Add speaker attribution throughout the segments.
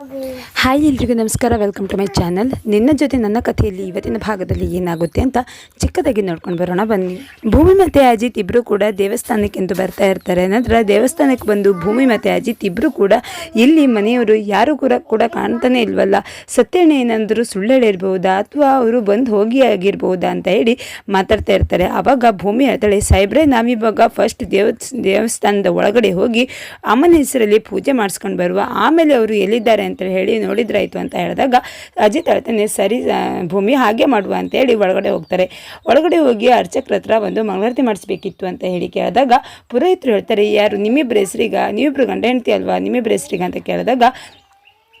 Speaker 1: Hi ಎಲ್ರಿಗೂ ನಮಸ್ಕಾರ. Welcome to my channel ನಿನ್ನ ಜೊತೆ ನನ್ನ ಕಥೆಯಲ್ಲಿ ಇವತ್ತಿನ ಭಾಗದಲ್ಲಿ ಏನಾಗುತ್ತೆ ಅಂತ ಚಿಕ್ಕದಾಗಿ ನೋಡ್ಕೊಂಡು ಬರೋಣ. ಬನ್ನಿ. ಭೂಮಿ ಮತ್ತು ಅಜಿತ್ ಇಬ್ಬರು ಕೂಡ ದೇವಸ್ಥಾನಕ್ಕೆಂದು ಬರ್ತಾ ಇರ್ತಾರೆ. ನಂತರ ದೇವಸ್ಥಾನಕ್ಕೆ ಬಂದು ಭೂಮಿ ಮತ್ತೆ ಅಜಿತ್ ಇಬ್ಬರು ಕೂಡ ಇಲ್ಲಿ ಮನೆಯವರು ಯಾರು ಕೂಡ ಕೂಡ ಕಾಣ್ತಾನೆ ಇಲ್ವಲ್ಲ. ಸತ್ಯಣ್ಣ ಏನಾದರೂ ಸುಳ್ಳು ಹೇಳಿರ್ಬೋದಾ ಅಥವಾ ಅವರು ಬಂದು ಹೋಗಿ ಆಗಿರ್ಬಹುದಾ ಅಂತ ಹೇಳಿ ಮಾತಾಡ್ತಾ ಇರ್ತಾರೆ. ಆವಾಗ ಭೂಮಿ ಹೇಳ್ತಾಳೆ ಸಾಹೇಬ್ರೆ, ನಾವಿವಾಗ ಫಸ್ಟ್ ದೇವ ದೇವಸ್ಥಾನದ ಒಳಗಡೆ ಹೋಗಿ ಅಮ್ಮನ ಹೆಸರಲ್ಲಿ ಪೂಜೆ ಮಾಡಿಸ್ಕೊಂಡು ಬರುವ. ಆಮೇಲೆ ಅವರು ಎಲ್ಲಿದ್ದಾರೆ ಅಂತ ಹೇಳಿ ನೋಡಿದ್ರಾಯ್ತು ಅಂತ ಹೇಳಿದಾಗ ಅಜಿತ್ ಹೇಳ್ತಾನೆ, ಸರಿ ಭೂಮಿ ಹಾಗೆ ಮಾಡುವ ಅಂತ ಹೇಳಿ ಒಳಗಡೆ ಹೋಗ್ತಾರೆ. ಒಳಗಡೆ ಹೋಗಿ ಅರ್ಚಕ್ರ ಹತ್ರ ಒಂದು ಮಂಗಳಾರತಿ ಮಾಡಿಸ್ಬೇಕಿತ್ತು ಅಂತ ಹೇಳಿ ಕೇಳಿದಾಗ ಪುರೋಹಿತರು ಹೇಳ್ತಾರೆ, ಯಾರು ನಿಮ್ಮಿಬ್ಬರ ಹೆಸರಿಗ, ನೀವಿಬ್ರು ಗಂಡ ಹೆಂಡ್ತಿ ಅಲ್ವಾ ನಿಮ್ಮಿಬ್ಬರ ಹೆಸರಿಗ? ಅಂತ ಕೇಳಿದಾಗ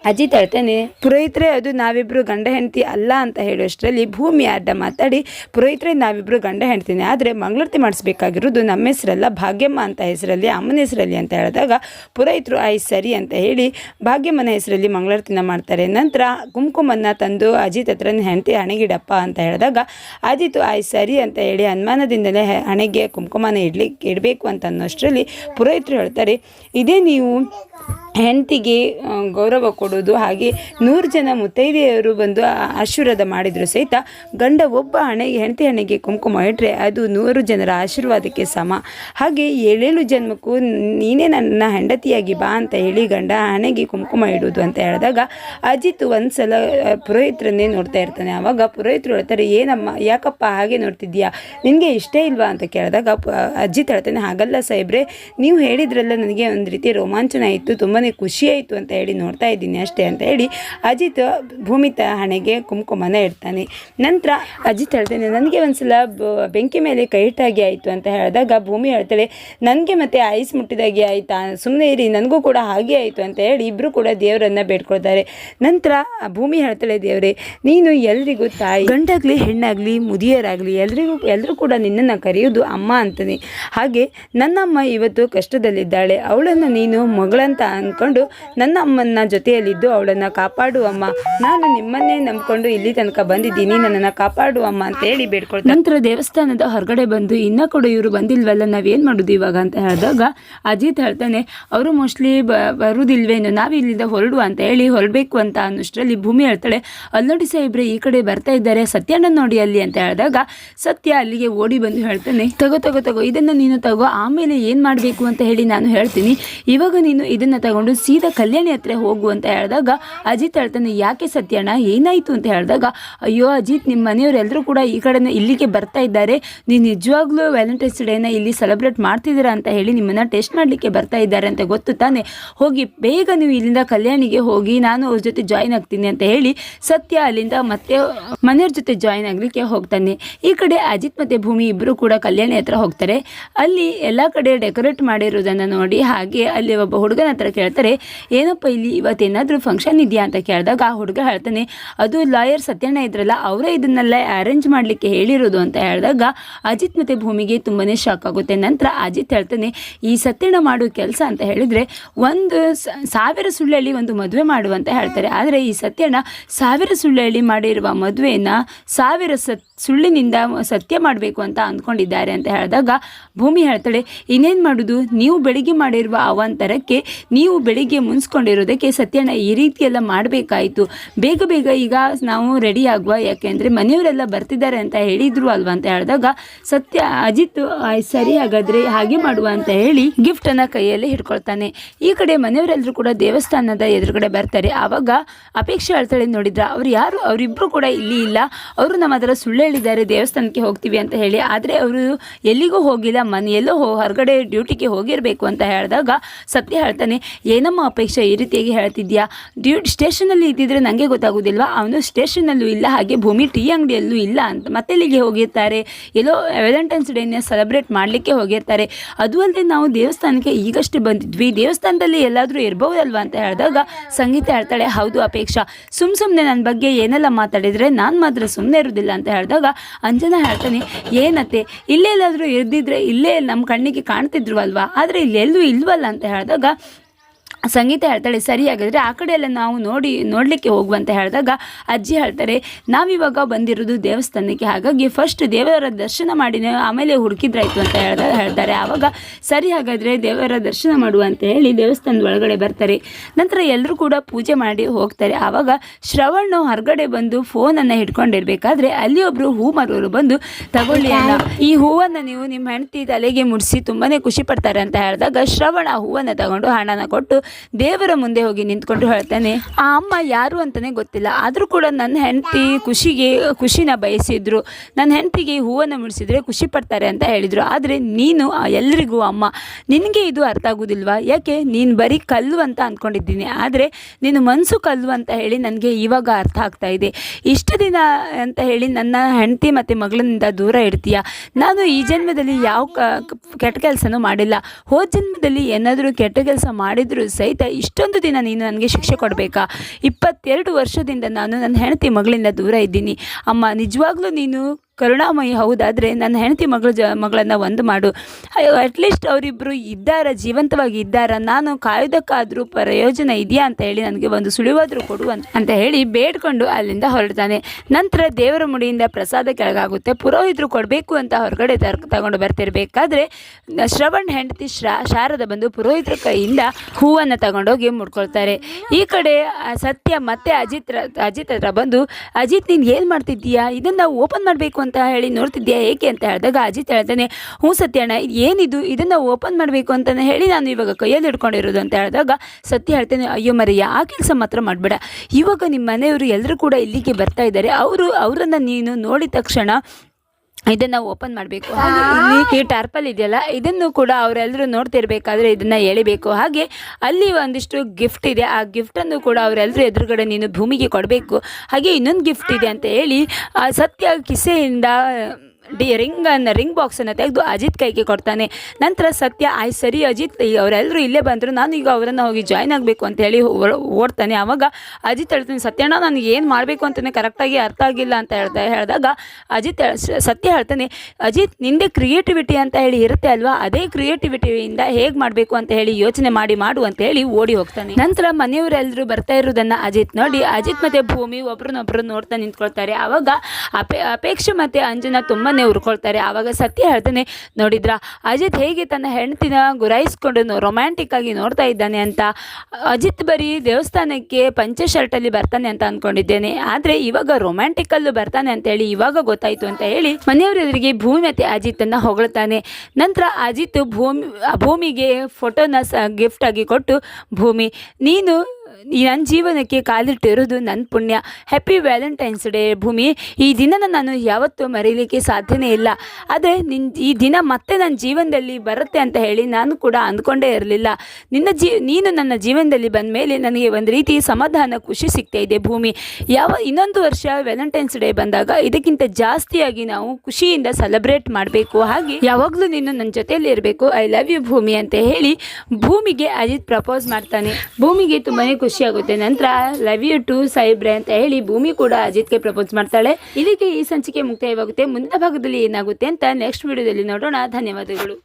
Speaker 1: ಅಜಿತ್ ತಳ್ತಾನೆ ಪುರೋಹಿತರೆ, ಅದು ನಾವಿಬ್ರು ಗಂಡ ಹೆಂಡತಿ ಅಲ್ಲ ಅಂತ ಹೇಳುವಷ್ಟರಲ್ಲಿ ಭೂಮಿ ಅಡ್ಡ ಮಾತಾಡಿ, ಪುರೋಹಿತರೆ, ನಾವಿಬ್ರು ಗಂಡ ಹೆಂಡ್ತೀನಿ, ಆದರೆ ಮಂಗಳಾರತಿ ಮಾಡಿಸ್ಬೇಕಾಗಿರೋದು ನಮ್ಮ ಹೆಸರಲ್ಲ, ಭಾಗ್ಯಮ್ಮ ಅಂತ ಹೆಸರಲ್ಲಿ, ಅಮ್ಮನ ಹೆಸರಲ್ಲಿ ಅಂತ ಹೇಳಿದಾಗ, ಪುರೋಹಿತರು ಆಯ್ ಸರಿ ಅಂತ ಹೇಳಿ ಭಾಗ್ಯಮ್ಮನ ಹೆಸರಲ್ಲಿ ಮಂಗಳಾರತಿನ ಮಾಡ್ತಾರೆ. ನಂತರ ಕುಂಕುಮನ್ನ ತಂದು ಅಜಿತ್ ಹತ್ರ ಹೆಂಡತಿ ಹಣೆಗಿಡಪ್ಪ ಅಂತ ಹೇಳಿದಾಗ, ಅಜಿತ್ ಆಯ್ ಸರಿ ಅಂತ ಹೇಳಿ ಅನುಮಾನದಿಂದಲೇ ಹಣೆಗೆ ಕುಂಕುಮನ ಇಡ್ಲಿಕ್ಕೆ ಇಡಬೇಕು ಅಂತ ಅನ್ನೋಷ್ಟರಲ್ಲಿ ಪುರೋಹಿತರು ಹೇಳ್ತಾರೆ, ಇದೇ ನೀವು ಹೆಂಡತಿಗೆ ಗೌರವ ಕೊಡೋದು ಹಾಗೆ ನೂರು ಜನ ಮುತ್ತೈದೆಯರು ಬಂದು ಆಶೀರ್ವಾದ ಮಾಡಿದರು ಸಹಿತ ಗಂಡ ಒಬ್ಬ ಹಣೆಗೆ ಹೆಂಡತಿ ಹಣೆಗೆ ಕುಂಕುಮ ಇಟ್ಟರೆ ಅದು ನೂರು ಜನರ ಆಶೀರ್ವಾದಕ್ಕೆ ಸಮ. ಹಾಗೆ ಏಳೇಳು ಜನ್ಮಕ್ಕೂ ನೀನೇ ನನ್ನ ಹೆಂಡತಿಯಾಗಿ ಬಾ ಅಂತ ಹೇಳಿ ಗಂಡ ಹಣೆಗೆ ಕುಂಕುಮ ಇಡೋದು ಅಂತ ಹೇಳಿದಾಗ ಅಜಿತ್ ಒಂದು ಸಲ ಪುರೋಹಿತರನ್ನೇ ನೋಡ್ತಾ ಇರ್ತಾನೆ. ಆವಾಗ ಪುರೋಹಿತರು ಹೇಳ್ತಾರೆ, ಏನಮ್ಮ, ಯಾಕಪ್ಪ ಹಾಗೆ ನೋಡ್ತಿದ್ಯಾ ನಿನಗೆ ಇಷ್ಟ ಇಲ್ವಾ? ಅಂತ ಕೇಳಿದಾಗ ಅಜಿತ್ ಹೇಳ್ತಾನೆ, ಹಾಗಲ್ಲ ಸಾಹೇಬ್ರೆ, ನೀವು ಹೇಳಿದ್ರಲ್ಲ ನನಗೆ ಒಂದು ರೀತಿ ರೋಮಾಂಚನ ಇತ್ತು, ತುಂಬಾ ಖುಷಿ ಆಯಿತು ಅಂತ ಹೇಳಿ ನೋಡ್ತಾ ಇದ್ದೀನಿ ಅಷ್ಟೇ ಅಂತ ಹೇಳಿ ಅಜಿತ್ ಭೂಮಿತ ಹಣೆಗೆ ಕುಂಕುಮನ ಇಡ್ತಾನೆ. ನಂತರ ಅಜಿತ್ ಹೇಳ್ತಾನೆ, ನನಗೆ ಒಂದ್ಸಲ ಬೆಂಕಿ ಮೇಲೆ ಕೈ ಇಟ್ಟಾಗಿ ಆಯಿತು ಅಂತ ಹೇಳಿದಾಗ ಭೂಮಿ ಹೇಳ್ತಾಳೆ, ನನಗೆ ಮತ್ತೆ ಐಸ್ ಮುಟ್ಟಿದಾಗೆ ಆಯಿತಾ? ಸುಮ್ಮನೆ ಇರಿ, ನನಗೂ ಕೂಡ ಹಾಗೆ ಆಯಿತು ಅಂತ ಹೇಳಿ ಇಬ್ಬರು ಕೂಡ ದೇವರನ್ನು ಬೇಡ್ಕೊಳ್ತಾರೆ. ನಂತರ ಭೂಮಿ ಹೇಳ್ತಾಳೆ, ದೇವರೇ, ನೀನು ಎಲ್ರಿಗೂ ತಾಯಿ, ಗಂಡಾಗಲಿ ಹೆಣ್ಣಾಗಲಿ ಮುದಿಯರಾಗಲಿ, ಎಲ್ರಿಗೂ ಎಲ್ಲರೂ ಕೂಡ ನಿನ್ನನ್ನು ಕರೆಯೋದು ಅಮ್ಮ ಅಂತಾನೆ. ಹಾಗೆ ನನ್ನಮ್ಮ ಇವತ್ತು ಕಷ್ಟದಲ್ಲಿದ್ದಾಳೆ, ಅವಳನ್ನು ನೀನು ಮಗಳಂತ ಅಂದ್ಕೊಂಡು ನನ್ನ ಅಮ್ಮನ ಜೊತೆಯಲ್ಲಿದ್ದು ಅವಳನ್ನು ಕಾಪಾಡು ಅಮ್ಮ. ನಾನು ನಿಮ್ಮನ್ನೇ ನಂಬ್ಕೊಂಡು ಇಲ್ಲಿ ತನಕ ಬಂದಿದ್ದೀನಿ. ನನ್ನನ್ನು ಕಾಪಾಡು ಅಮ್ಮ ಅಂತ ಹೇಳಿ ಬೇಡ್ಕೊಳ್ತಾರೆ ನಂತರ ದೇವಸ್ಥಾನದ ಹೊರಗಡೆ ಬಂದು, ಇನ್ನ ಕೂಡ ಇವರು ಬಂದಿಲ್ವಲ್ಲ, ನಾವೇನು ಮಾಡೋದು ಇವಾಗ ಅಂತ ಹೇಳಿದಾಗ ಅಜಿತ್ ಹೇಳ್ತಾನೆ, ಅವರು ಮೋಸ್ಟ್ಲಿ ಬರುವುದಿಲ್ವೇನೋ ನಾವು ಇಲ್ಲಿಂದ ಹೊರಡುವ ಅಂತ ಹೇಳಿ ಹೊರಡಬೇಕು ಅಂತ ಅನ್ನೋಷ್ಟರಲ್ಲಿ ಭೂಮಿ ಹೇಳ್ತಾಳೆ, ಅಲ್ಲೋಡಿ ಸಾಹೇಬ್ರೆ, ಈ ಕಡೆ ಬರ್ತಾ ಇದ್ದಾರೆ ಸತ್ಯಣ್ಣ ನೋಡಿ ಅಲ್ಲಿ ಅಂತ ಹೇಳಿದಾಗ ಸತ್ಯ ಅಲ್ಲಿಗೆ ಓಡಿ ಬಂದು ಹೇಳ್ತಾನೆ, ತಗೋ ತಗೋ ತಗೋ, ಇದನ್ನು ನೀನು ತಗೋ, ಆಮೇಲೆ ಏನು ಮಾಡಬೇಕು? ಅಂತ ಹೇಳಿ ನಾನು ಹೇಳ್ತೀನಿ. ಇವಾಗ ನೀನು ಇದನ್ನು ತಗೊಂಡು ಸೀದಾ ಕಲ್ಯಾಣಿ ಹತ್ರ ಹೋಗು ಅಂತ ಹೇಳಿದಾಗ, ಅಜಿತ್ ಹೇಳ್ತಾನೆ, ಯಾಕೆ ಸತ್ಯಣ್ಣ, ಏನಾಯಿತು? ಅಂತ ಹೇಳಿದಾಗ, ಅಯ್ಯೋ ಅಜಿತ್ ನಿಮ್ಮ ಮನೆಯವರೆಲ್ಲರೂ ಕೂಡ ಈ ಕಡೆ ಇಲ್ಲಿಗೆ ಬರ್ತಾ ಇದ್ದಾರೆ. ನೀವು ನಿಜವಾಗ್ಲೂ ವ್ಯಾಲೆಂಟೈನ್ಸ್ ಡೇನ ಇಲ್ಲಿ ಸೆಲೆಬ್ರೇಟ್ ಮಾಡ್ತಿದ್ದೀರಾ ಅಂತ ಹೇಳಿ ನಿಮ್ಮನ್ನ ಟೆಸ್ಟ್ ಮಾಡಲಿಕ್ಕೆ ಬರ್ತಾ ಇದ್ದಾರೆ ಅಂತ ಗೊತ್ತು ತಾನೆ. ಹೋಗಿ ಬೇಗ ನೀವು ಇಲ್ಲಿಂದ ಕಲ್ಯಾಣಿಗೆ ಹೋಗಿ, ನಾನು ಅವ್ರ ಜೊತೆ ಜಾಯಿನ್ ಆಗ್ತೀನಿ ಅಂತ ಹೇಳಿ ಸತ್ಯ ಅಲ್ಲಿಂದ ಮತ್ತೆ ಮನೆಯವ್ರ ಜೊತೆ ಜಾಯಿನ್ ಆಗಲಿಕ್ಕೆ ಹೋಗ್ತಾನೆ. ಈ ಕಡೆ ಅಜಿತ್ ಮತ್ತೆ ಭೂಮಿ ಇಬ್ಬರು ಕೂಡ ಕಲ್ಯಾಣಿ ಹತ್ರ ಹೋಗ್ತಾರೆ. ಅಲ್ಲಿ ಎಲ್ಲ ಕಡೆ ಡೆಕೋರೇಟ್ ಮಾಡಿರೋದನ್ನು ನೋಡಿ ಹಾಗೆ ಅಲ್ಲಿ ಒಬ್ಬ ಹುಡುಗನ ಹತ್ರ ಕೇಳ್ತಾರೆ ಏನಪ್ಪ ಇಲ್ಲಿ ಇವತ್ತೇನಾದರೂ ಫಂಕ್ಷನ್ ಇದೆಯಾ? ಅಂತ ಕೇಳಿದಾಗ ಆ ಹುಡುಗ ಹೇಳ್ತಾನೆ, ಅದು ಲಾಯರ್ ಸತ್ಯಣ್ಣ ಇದ್ರಲ್ಲ, ಅವರೇ ಇದನ್ನೆಲ್ಲ ಅರೇಂಜ್ ಮಾಡಲಿಕ್ಕೆ ಹೇಳಿರೋದು ಅಂತ ಹೇಳಿದಾಗ ಅಜಿತ್ ಮತ್ತು ಭೂಮಿಗೆ ತುಂಬಾ ಶಾಕ್ ಆಗುತ್ತೆ. ನಂತರ ಅಜಿತ್ ಹೇಳ್ತಾನೆ, ಈ ಸತ್ಯಣ್ಣ ಮಾಡೋ ಕೆಲಸ ಅಂತ ಹೇಳಿದರೆ ಒಂದು ಸಾವಿರ ಸುಳ್ಳಲ್ಲಿ ಒಂದು ಮದುವೆ ಮಾಡು ಅಂತ ಹೇಳ್ತಾರೆ. ಆದರೆ ಈ ಸತ್ಯಣ್ಣ ಸಾವಿರ ಸುಳ್ಳಲ್ಲಿ ಮಾಡಿರುವ ಮದುವೆಯನ್ನು ಸಾವಿರ ಸತ್, ಸುಳ್ಳಿನಿಂದ ಸತ್ಯ ಮಾಡಬೇಕು ಅಂತ ಅಂದ್ಕೊಂಡಿದ್ದಾರೆ ಅಂತ ಹೇಳಿದಾಗ ಭೂಮಿ ಹೇಳ್ತಾಳೆ, ಇನ್ನೇನು ಮಾಡೋದು? ನೀವು ಬೆಳಿಗ್ಗೆ ಮಾಡಿರುವ ಅವಾಂತರಕ್ಕೆ ನೀವು ಬೆಳಿಗ್ಗೆ ಮುನ್ಸ್ಕೊಂಡಿರೋದಕ್ಕೆ ಸತ್ಯಣ್ಣ ಈ ರೀತಿಯೆಲ್ಲ ಮಾಡಬೇಕಾಯಿತು. ಬೇಗ ಬೇಗ ಈಗ ನಾವು ರೆಡಿ ಆಗುವ, ಯಾಕೆಂದರೆ ಮನೆಯವರೆಲ್ಲ ಬರ್ತಿದ್ದಾರೆ ಅಂತ ಹೇಳಿದ್ರು ಅಲ್ವಾ ಅಂತ ಹೇಳಿದಾಗ ಸತ್ಯ, ಅಜಿತ್ ಸರಿ ಹಾಗಾದ್ರೆ ಹಾಗೆ ಮಾಡುವ ಅಂತ ಹೇಳಿ ಗಿಫ್ಟನ್ನು ಕೈಯಲ್ಲಿ ಹಿಡ್ಕೊಳ್ತಾನೆ. ಈ ಕಡೆ ಮನೆಯವರೆಲ್ಲರೂ ಕೂಡ ದೇವಸ್ಥಾನದ ಎದುರುಗಡೆ ಬರ್ತಾರೆ. ಆವಾಗ ಅಪೇಕ್ಷೆ ಅಳ್ತಾಳೆ ನೋಡಿದ್ರ, ಅವ್ರು ಯಾರು? ಅವರಿಬ್ಬರು ಕೂಡ ಇಲ್ಲಿ ಇಲ್ಲ. ಅವರು ನಮ್ಮ ಹತ್ರ ಸುಳ್ಳು ಹೇಳಿದ್ದಾರೆ, ದೇವಸ್ಥಾನಕ್ಕೆ ಹೋಗ್ತೀವಿ ಅಂತ ಹೇಳಿ. ಆದರೆ ಅವರು ಎಲ್ಲಿಗೂ ಹೋಗಿಲ್ಲ ಮನೆಯಲ್ಲೋ ಹೊರಗಡೆ ಡ್ಯೂಟಿಗೆ ಹೋಗಿರಬೇಕು ಅಂತ ಹೇಳಿದಾಗ ಸತ್ಯ ಹೇಳ್ತಾನೆ ಏನಮ್ಮ ಅಪೇಕ್ಷೆ ಈ ರೀತಿಯಾಗಿ ಹೇಳ್ತಿದ್ಯಾ? ಡ್ಯೂ ಸ್ಟೇಷನಲ್ಲಿ ಇದ್ದಿದ್ರೆ ನನಗೆ ಗೊತ್ತಾಗೋದಿಲ್ವಾ? ಅವನು ಸ್ಟೇಷನಲ್ಲೂ ಇಲ್ಲ, ಹಾಗೆ ಭೂಮಿ ಟೀ ಅಂಗಡಿಯಲ್ಲೂ ಇಲ್ಲ ಅಂತ ಮತ್ತೆ ಇಲ್ಲಿಗೆ ಹೋಗಿರ್ತಾರೆ? ಎಲ್ಲೋ ವ್ಯಾಲೆಂಟೈನ್ಸ್ ಡೇನ ಸೆಲೆಬ್ರೇಟ್ ಮಾಡಲಿಕ್ಕೆ ಹೋಗಿರ್ತಾರೆ. ಅದು ಅಲ್ಲದೆ ನಾವು ದೇವಸ್ಥಾನಕ್ಕೆ ಈಗಷ್ಟೇ ಬಂದಿದ್ವಿ. ದೇವಸ್ಥಾನದಲ್ಲಿ ಎಲ್ಲಾದರೂ ಇರ್ಬೋದಲ್ವಾ ಅಂತ ಹೇಳಿದಾಗ ಸಂಗೀತ ಹೇಳ್ತಾಳೆ, ಹೌದು ಅಪೇಕ್ಷಾ. ಸುಮ್ಮ ಸುಮ್ಮನೆ ನನ್ನ ಬಗ್ಗೆ ಏನೆಲ್ಲ ಮಾತಾಡಿದರೆ ನಾನು ಮಾತ್ರ ಸುಮ್ಮನೆ ಇರೋದಿಲ್ಲ ಅಂತ ಹೇಳಿದಾಗ ಅಂಜನಾ ಹೇಳ್ತಾನೆ, ಏನತ್ತೆ? ಇಲ್ಲೆಲ್ಲಾದರೂ ಇರ್ದಿದ್ರೆ ಇಲ್ಲೇ ನಮ್ಮ ಕಣ್ಣಿಗೆ ಕಾಣ್ತಿದ್ರು ಅಲ್ವಾ ಆದರೆ ಇಲ್ಲೆಲ್ಲೂ ಇಲ್ವಲ್ಲ ಅಂತ ಹೇಳಿದಾಗ ಸಂಗೀತ ಹೇಳ್ತಾಳೆ, ಸರಿ ಹಾಗಾದರೆ ಆ ಕಡೆ ಎಲ್ಲ ನಾವು ನೋಡಿ, ನೋಡಲಿಕ್ಕೆ ಹೋಗುವಂತ ಹೇಳಿದಾಗ ಅಜ್ಜಿ ಹೇಳ್ತಾರೆ, ನಾವಿವಾಗ ಬಂದಿರೋದು ದೇವಸ್ಥಾನಕ್ಕೆ, ಹಾಗಾಗಿ ಫಸ್ಟ್ ದೇವರ ದರ್ಶನ ಮಾಡಿ ಆಮೇಲೆ ಹುಡುಕಿದ್ರಾಯ್ತು ಅಂತ ಹೇಳಿದಾಗ ಹೇಳ್ತಾರೆ. ಆವಾಗ ಸರಿ ಹಾಗಾದರೆ ದೇವರ ದರ್ಶನ ಮಾಡುವ ಅಂತ ಹೇಳಿ ದೇವಸ್ಥಾನದ ಒಳಗಡೆ ಬರ್ತಾರೆ. ನಂತರ ಎಲ್ಲರೂ ಕೂಡ ಪೂಜೆ ಮಾಡಿ ಹೋಗ್ತಾರೆ. ಆವಾಗ ಶ್ರವಣ್ ಹೊರಗಡೆ ಬಂದು ಫೋನನ್ನು ಹಿಡ್ಕೊಂಡಿರ್ಬೇಕಾದ್ರೆ ಅಲ್ಲಿ ಒಬ್ಬರು ಹೂ ಮಾರೋರು ಬಂದು, ತಗೊಳ್ಳಿ ಅಣ್ಣ, ಈ ಹೂವನ್ನು ನೀವು ನಿಮ್ಮ ಹೆಂಡತಿ ತಲೆಗೆ ಮುಡಿಸಿ ತುಂಬಾ ಖುಷಿ ಪಡ್ತಾರೆ ಅಂತ ಹೇಳಿದಾಗ ಶ್ರವಣ ಹೂವನ್ನು ತಗೊಂಡು ಹಣನ ಕೊಟ್ಟು ದೇವರ ಮುಂದೆ ಹೋಗಿ ನಿಂತ್ಕೊಂಡು ಹೇಳ್ತಾನೆ, ಆ ಅಮ್ಮ ಯಾರು ಅಂತಲೇ ಗೊತ್ತಿಲ್ಲ. ಆದರೂ ಕೂಡ ನನ್ನ ಹೆಂಡತಿ ಖುಷಿಗೆ, ಖುಷಿನ ಬಯಸಿದ್ರು. ನನ್ನ ಹೆಂಡತಿಗೆ ಹೂವನ್ನು ಮುಡಿಸಿದ್ರೆ ಖುಷಿ ಪಡ್ತಾರೆ ಅಂತ ಹೇಳಿದರು. ಆದರೆ ನೀನು ಆ ಎಲ್ರಿಗೂ ಅಮ್ಮ, ನಿನಗೆ ಇದು ಅರ್ಥ ಆಗೋದಿಲ್ವಾ? ಯಾಕೆ? ನೀನು ಬರೀ ಕಲ್ಲು ಅಂತ ಅಂದ್ಕೊಂಡಿದ್ದೀನಿ ಆದರೆ ನೀನು ಮನಸ್ಸು ಕಲ್ಲು ಅಂತ ಹೇಳಿ ನನಗೆ ಇವಾಗ ಅರ್ಥ ಆಗ್ತಾ ಇದೆ. ಇಷ್ಟು ದಿನ ಅಂತ ಹೇಳಿ ನನ್ನ ಹೆಂಡತಿ ಮತ್ತು ಮಗಳಿಂದ ದೂರ ಇಡ್ತೀಯ ನಾನು ಈ ಜನ್ಮದಲ್ಲಿ ಯಾವ ಕೆಟ್ಟ ಕೆಲಸನೂ ಮಾಡಿಲ್ಲ. ಹೋದ ಜನ್ಮದಲ್ಲಿ ಏನಾದರೂ ಕೆಟ್ಟ ಕೆಲಸ ಮಾಡಿದರೂ ಸಹಿತ ಇಷ್ಟೊಂದು ದಿನ ನೀನು ನನಗೆ ಶಿಕ್ಷೆ ಕೊಡಬೇಕಾ? ಇಪ್ಪತ್ತೆರಡು ವರ್ಷದಿಂದ ನಾನು ನನ್ನ ಹೆಂಡತಿ ಮಗಳಿಂದ ದೂರ ಇದ್ದೀನಿ. ಅಮ್ಮ, ನಿಜವಾಗ್ಲೂ ನೀನು ಕರುಣಾಮಯಿ, ಹೌದಾದರೆ ನನ್ನ ಹೆಂಡತಿ ಮಗಳು ಜ, ಮಗಳನ್ನು ಒಂದು ಮಾಡು. ಅಯ್ಯೋ ಅಟ್ಲೀಸ್ಟ್ ಅವರಿಬ್ಬರು ಇದ್ದಾರ, ಜೀವಂತವಾಗಿ ಇದ್ದಾರ, ನಾನು ಕಾಯೋದಕ್ಕಾದರೂ ಪ್ರಯೋಜನ ಇದೆಯಾ ಅಂತ ಹೇಳಿ ನನಗೆ ಒಂದು ಸುಳಿವಾದರೂ ಕೊಡು ಅಂತ ಹೇಳಿ ಬೇಡ್ಕೊಂಡು ಅಲ್ಲಿಂದ ಹೊರಡ್ತಾನೆ. ನಂತರ ದೇವರ ಮುಡಿಯಿಂದ ಪ್ರಸಾದ ಕೆಳಗಾಗುತ್ತೆ. ಪುರೋಹಿತರು ಕೊಡಬೇಕು ಅಂತ ಹೊರಗಡೆ ತಗೊಂಡು ಬರ್ತಿರ್ಬೇಕಾದ್ರೆ ಶ್ರವಣ್ ಹೆಂಡತಿ ಶ್ರಾ, ಶಾರದ ಬಂದು ಪುರೋಹಿತರ ಕೈಯಿಂದ ಹೂವನ್ನು ತಗೊಂಡೋಗಿ ಮುಡ್ಕೊಳ್ತಾರೆ. ಈ ಕಡೆ ಸತ್ಯ ಮತ್ತೆ ಅಜಿತ್ ಅಜಿತ್ ಹತ್ರ ಬಂದು, ಅಜಿತ್, ನೀನು ಏನು ಮಾಡ್ತಿದ್ದೀಯಾ? ಇದನ್ನು ಓಪನ್ ಮಾಡಬೇಕು ಹೇಳಿ ನೋಡ್ತಿದ್ಯಾ? ಏಕೆ ಅಂತ ಹೇಳಿದಾಗ ಅಜಿತ್ ಹೇಳ್ತಾನೆ, ಹ್ಞೂ ಸತ್ಯಣ್ಣ ಏನಿದು? ಇದನ್ನು ಓಪನ್ ಮಾಡಬೇಕು ಅಂತಲೇ ಹೇಳಿ ನಾನು ಇವಾಗ ಕೈಯಲ್ಲಿ ಹಿಡ್ಕೊಂಡಿರೋದು ಅಂತ ಹೇಳಿದಾಗ ಸತ್ಯ ಹೇಳ್ತೇನೆ, ಅಯ್ಯೋ ಮರಿಯ ಆ ಕೆಲಸ ಮಾತ್ರ ಮಾಡಬೇಡ. ಇವಾಗ ನಿಮ್ಮ ಮನೆಯವರು ಎಲ್ಲರೂ ಕೂಡ ಇಲ್ಲಿಗೆ ಬರ್ತಾ ಇದ್ದಾರೆ. ಅವರು, ಅವರನ್ನು ನೀನು ನೋಡಿದ ತಕ್ಷಣ ಇದನ್ನ ಓಪನ್ ಮಾಡಬೇಕು. ಹಾಗೆ ಇಲ್ಲಿ ಈ ಟಾರ್ಪಲ್ ಇದೆಯಲ್ಲ, ಇದನ್ನು ಕೂಡ ಅವರೆಲ್ಲರೂ ನೋಡ್ತಿರ್ಬೇಕಾದ್ರೆ ಇದನ್ನ ಎಳಿಬೇಕು. ಹಾಗೆ ಅಲ್ಲಿ ಒಂದಿಷ್ಟು ಗಿಫ್ಟ್ ಇದೆ. ಆ ಗಿಫ್ಟನ್ನು ಕೂಡ ಅವರೆಲ್ಲರೂ ಎದುರುಗಡೆ ನೀನು ಭೂಮಿಗೆ ಕೊಡಬೇಕು. ಹಾಗೆ ಇನ್ನೊಂದು ಗಿಫ್ಟ್ ಇದೆ ಅಂತ ಹೇಳಿ, ಆ ಸತ್ಯ ಕಿಸೆಯಿಂದ ಡಿ ರಿಂಗನ್ನು ರಿಂಗ್ ಬಾಕ್ಸನ್ನು ತೆಗೆದು ಅಜಿತ್ ಕೈಗೆ ಕೊಡ್ತಾನೆ. ನಂತರ ಸತ್ಯ, ಆಯ್ ಸರಿ ಅಜಿತ್ ಅವರೆಲ್ಲರೂ ಇಲ್ಲೇ ಬಂದರು, ನಾನು ಈಗ ಅವರನ್ನು ಹೋಗಿ ಜಾಯ್ನ್ ಆಗಬೇಕು ಅಂತ ಹೇಳಿ ಓಡ್ತಾನೆ. ಆವಾಗ ಅಜಿತ್ ಹೇಳ್ತಾನೆ ಸತ್ಯಣ್ಣ ನನಗೆ ಏನು ಮಾಡಬೇಕು ಅಂತಲೇ ಕರೆಕ್ಟಾಗಿ ಅರ್ಥ ಆಗಿಲ್ಲ ಅಂತ ಹೇಳ್ತಾ, ಹೇಳಿದಾಗ ಅಜಿತ್ ಸತ್ಯ ಹೇಳ್ತಾನೆ, ಅಜಿತ್, ನಿಂದೆ ಕ್ರಿಯೇಟಿವಿಟಿ ಅಂತ ಹೇಳಿ ಇರುತ್ತೆ ಅಲ್ವಾ? ಅದೇ ಕ್ರಿಯೇಟಿವಿಟಿಯಿಂದ ಹೇಗೆ ಮಾಡಬೇಕು ಅಂತ ಹೇಳಿ ಯೋಚನೆ ಮಾಡಿ, ಮಾಡು ಅಂತ ಹೇಳಿ ಓಡಿ ಹೋಗ್ತಾನೆ. ನಂತರ ಮನೆಯವರೆಲ್ಲರೂ ಬರ್ತಾ ಇರೋದನ್ನು ಅಜಿತ್ ನೋಡಿ, ಅಜಿತ್ ಮತ್ತೆ ಭೂಮಿ ಒಬ್ರನ್ನೊಬ್ರು ನೋಡ್ತಾ ನಿಂತ್ಕೊಳ್ತಾರೆ. ಆವಾಗ ಅಪೇ, ಅಪೇಕ್ಷೆ ಅಂಜನ ಅಂಜನಾ ತುಂಬಾನೇ ಉರ್ಕೊಳ್ತಾರೆ. ಆವಾಗ ಸತ್ಯ ಹೇಳ್ತಾನೆ, ನೋಡಿದ್ರ? ಅಜಿತ್ ಹೇಗೆ ತನ್ನ ಹೆಂಡತಿನ ಗುರಾಯಿಸ್ಕೊಂಡು ರೊಮ್ಯಾಂಟಿಕ್ ಆಗಿ ನೋಡ್ತಾ ಇದ್ದಾನೆ ಅಂತ. ಅಜಿತ್ ಬರೀ ದೇವಸ್ಥಾನಕ್ಕೆ ಪಂಚೆ ಶರ್ಟಲ್ಲಿ ಬರ್ತಾನೆ ಅಂತ ಅನ್ಕೊಂಡಿದ್ದೇನೆ. ಆದರೆ ಇವಾಗ ರೊಮ್ಯಾಂಟಿಕಲ್ಲೂ ಬರ್ತಾನೆ ಅಂತ ಹೇಳಿ ಇವಾಗ ಗೊತ್ತಾಯ್ತು ಅಂತ ಹೇಳಿ ಮನೆಯವರೆದುರಿಗೆ ಭೂಮಿ ಮತ್ತೆ ಅಜಿತನ್ನ ಹೊಗಳ್ತಾನೆ. ನಂತರ ಅಜಿತ್ ಭೂಮಿ ಭೂಮಿಗೆ ಫೋಟೋನ ಗಿಫ್ಟ್ ಆಗಿ ಕೊಟ್ಟು, ಭೂಮಿ, ನೀನು ನನ್ನ ಜೀವನಕ್ಕೆ ಕಾಲಿಟ್ಟಿರೋದು ನನ್ನ ಪುಣ್ಯ. ಹ್ಯಾಪಿ ವ್ಯಾಲೆಂಟೈನ್ಸ್ ಡೇ ಭೂಮಿ. ಈ ದಿನನ ನಾನು ಯಾವತ್ತೂ ಮರೀಲಿಕ್ಕೆ ಸಾಧ್ಯನೇ ಇಲ್ಲ. ಆದರೆ ನಿನ್ನ ಈ ದಿನ ಮತ್ತೆ ನನ್ನ ಜೀವನದಲ್ಲಿ ಬರುತ್ತೆ ಅಂತ ಹೇಳಿ ನಾನು ಕೂಡ ಅಂದ್ಕೊಂಡೇ ಇರಲಿಲ್ಲ. ನಿನ್ನ ಜೀ, ನೀನು ನನ್ನ ಜೀವನದಲ್ಲಿ ಬಂದ ಮೇಲೆ ನನಗೆ ಒಂದು ರೀತಿ ಸಮಾಧಾನ, ಖುಷಿ ಸಿಗ್ತಾ ಇದೆ ಭೂಮಿ. ಯಾವ ಇನ್ನೊಂದು ವರ್ಷ ವ್ಯಾಲೆಂಟೈನ್ಸ್ ಡೇ ಬಂದಾಗ ಇದಕ್ಕಿಂತ ಜಾಸ್ತಿಯಾಗಿ ನಾವು ಖುಷಿಯಿಂದ ಸೆಲೆಬ್ರೇಟ್ ಮಾಡಬೇಕು. ಹಾಗೆ ಯಾವಾಗಲೂ ನೀನು ನನ್ನ ಜೊತೆಯಲ್ಲಿ ಇರಬೇಕು. ಐ ಲವ್ ಯು ಭೂಮಿ ಅಂತ ಹೇಳಿ ಭೂಮಿಗೆ ಅಜಿತ್ ಪ್ರಪೋಸ್ ಮಾಡ್ತಾನೆ. ಭೂಮಿಗೆ ತುಂಬಾನೇ ಖುಷಿ ಆಗುತ್ತೆ ನಂತರ ಲವ್ ಯು ಟು ಸೈಬ್ರೆ ಅಂತ ಹೇಳಿ ಭೂಮಿ ಕೂಡ ಅಜಿತ್ಗೆ ಪ್ರಪೋಸ್ ಮಾಡ್ತಾಳೆ. ಇದಕ್ಕೆ ಈ ಸಂಚಿಕೆ ಮುಕ್ತಾಯವಾಗುತ್ತೆ. ಮುಂದಿನ ಭಾಗದಲ್ಲಿ ಏನಾಗುತ್ತೆ ಅಂತ ನೆಕ್ಸ್ಟ್ ವಿಡಿಯೋದಲ್ಲಿ ನೋಡೋಣ. ಧನ್ಯವಾದಗಳು.